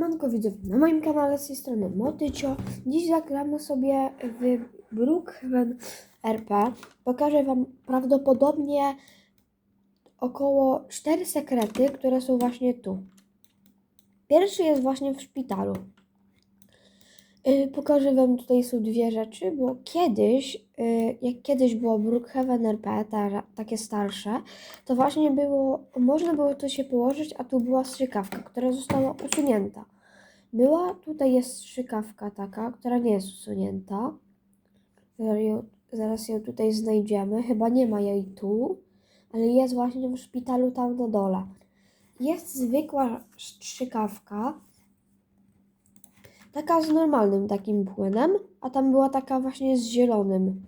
Siemanko na moim kanale z tej strony Motycio. Dziś zagramy sobie w Brookhaven RP. Pokażę Wam prawdopodobnie około 4 sekrety, które są właśnie tu. Pierwszy jest właśnie w szpitalu. Yy, pokażę Wam, tutaj są dwie rzeczy, bo kiedyś, yy, jak kiedyś było Brookhaven RP, ta, takie starsze, to właśnie było, można było to się położyć, a tu była strzykawka, która została usunięta. Była, tutaj jest strzykawka taka, która nie jest usunięta. Zaraz ją tutaj znajdziemy. Chyba nie ma jej tu, ale jest właśnie w szpitalu tam na dole. Jest zwykła strzykawka, taka z normalnym takim płynem, a tam była taka właśnie z zielonym.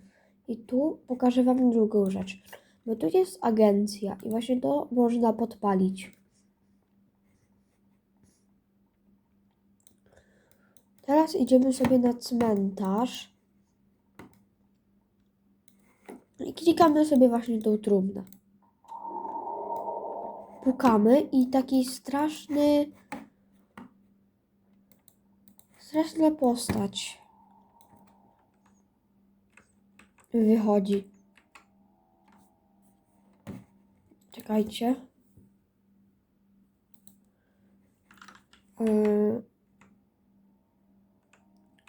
I tu pokażę Wam drugą rzecz. Bo tu jest agencja i właśnie to można podpalić. Teraz idziemy sobie na cmentarz. I klikamy sobie właśnie tą trumnę. Pukamy i taki straszny straszna postać wychodzi. Czekajcie. Yy,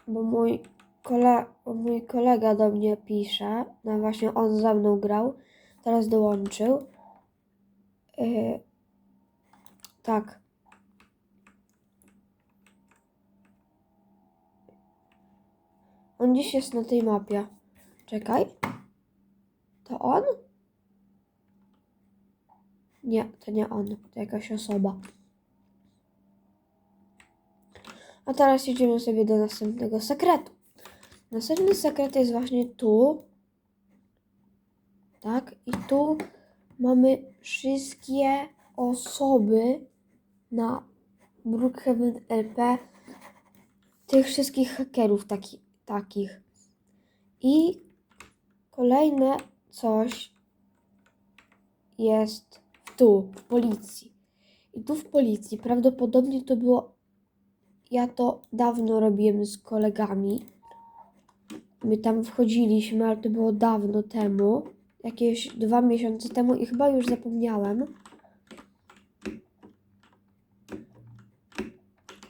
bo mój, kole, mój kolega do mnie pisze, no właśnie on ze mną grał, teraz dołączył. Yy, tak. On dziś jest na tej mapie. Czekaj. To on? Nie, to nie on. To jakaś osoba. A teraz idziemy sobie do następnego sekretu. Następny sekret jest właśnie tu. Tak, i tu mamy wszystkie osoby na Brookhaven LP tych wszystkich hakerów taki, takich. I kolejne coś jest tu, w policji. I tu w policji prawdopodobnie to było. Ja to dawno robiłem z kolegami. My tam wchodziliśmy, ale to było dawno temu. Jakieś dwa miesiące temu i chyba już zapomniałem.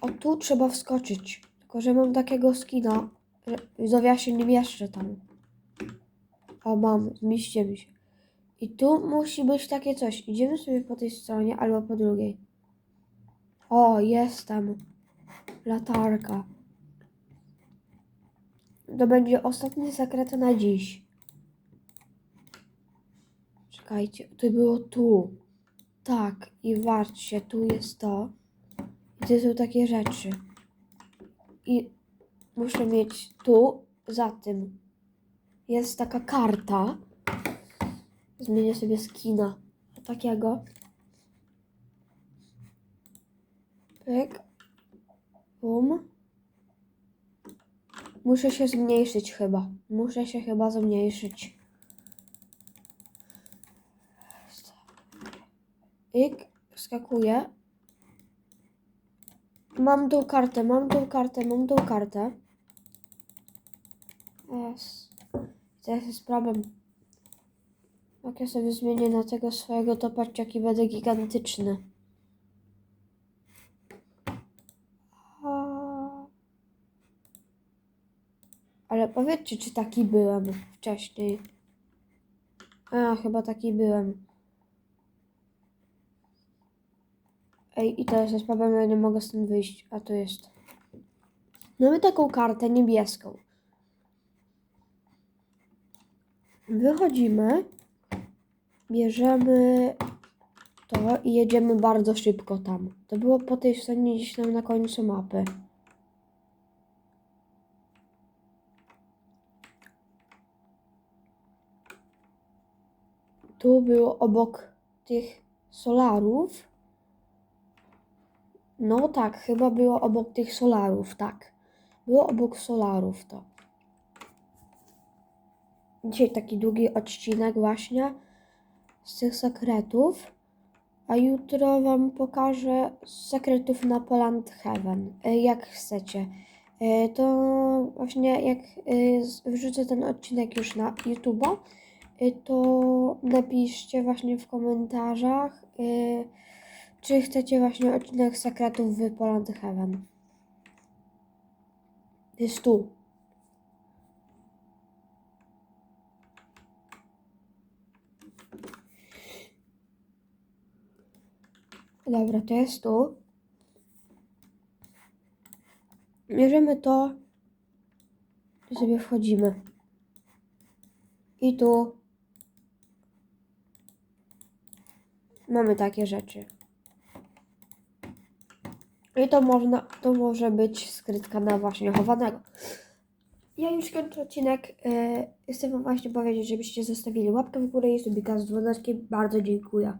O tu trzeba wskoczyć. Tylko, że mam takiego skina, widzowie ja się nie mieszczę tam. O, mam, zmieścimy się. I tu musi być takie coś. Idziemy sobie po tej stronie albo po drugiej. O, jestem. Latarka. To będzie ostatni sekret na dziś. Czekajcie, to było tu. Tak, i warcie, tu jest to. I to są takie rzeczy. I muszę mieć tu, za tym. Jest taka karta. Zmienię sobie skina takiego. Pyk. Bum. Muszę się zmniejszyć chyba. Muszę się chyba zmniejszyć. Ik, skakuję. Mam tą kartę, mam tą kartę, mam tą kartę. Jest. Teraz jest problem. Jak ja sobie zmienię na tego swojego, to jaki będę gigantyczny. Ale powiedzcie, czy taki byłem wcześniej. A, chyba taki byłem. Ej, i teraz jest problem, ja nie mogę stąd wyjść, a tu jest. Mamy taką kartę niebieską. Wychodzimy, bierzemy to i jedziemy bardzo szybko tam. To było po tej stronie gdzieś tam na końcu mapy. Tu było obok tych solarów. No tak, chyba było obok tych solarów, tak. Było obok solarów to. Dzisiaj taki długi odcinek właśnie z tych sekretów. A jutro Wam pokażę sekretów na Poland Heaven, y, jak chcecie. Y, To właśnie jak z- wrzucę ten odcinek już na YouTube'a, to napiszcie właśnie w komentarzach, czy chcecie właśnie odcinek sekretów w Poland Heaven. Jest tu. Dobra, to jest tu. Bierzemy to i sobie wchodzimy. I tu mamy takie rzeczy. I to można, to może być skrytka na właśnie chowanego. Ja już kończę odcinek. Yy, chcę Wam właśnie powiedzieć, żebyście zostawili łapkę w górę i subika z dzwoneczkiem. Bardzo dziękuję.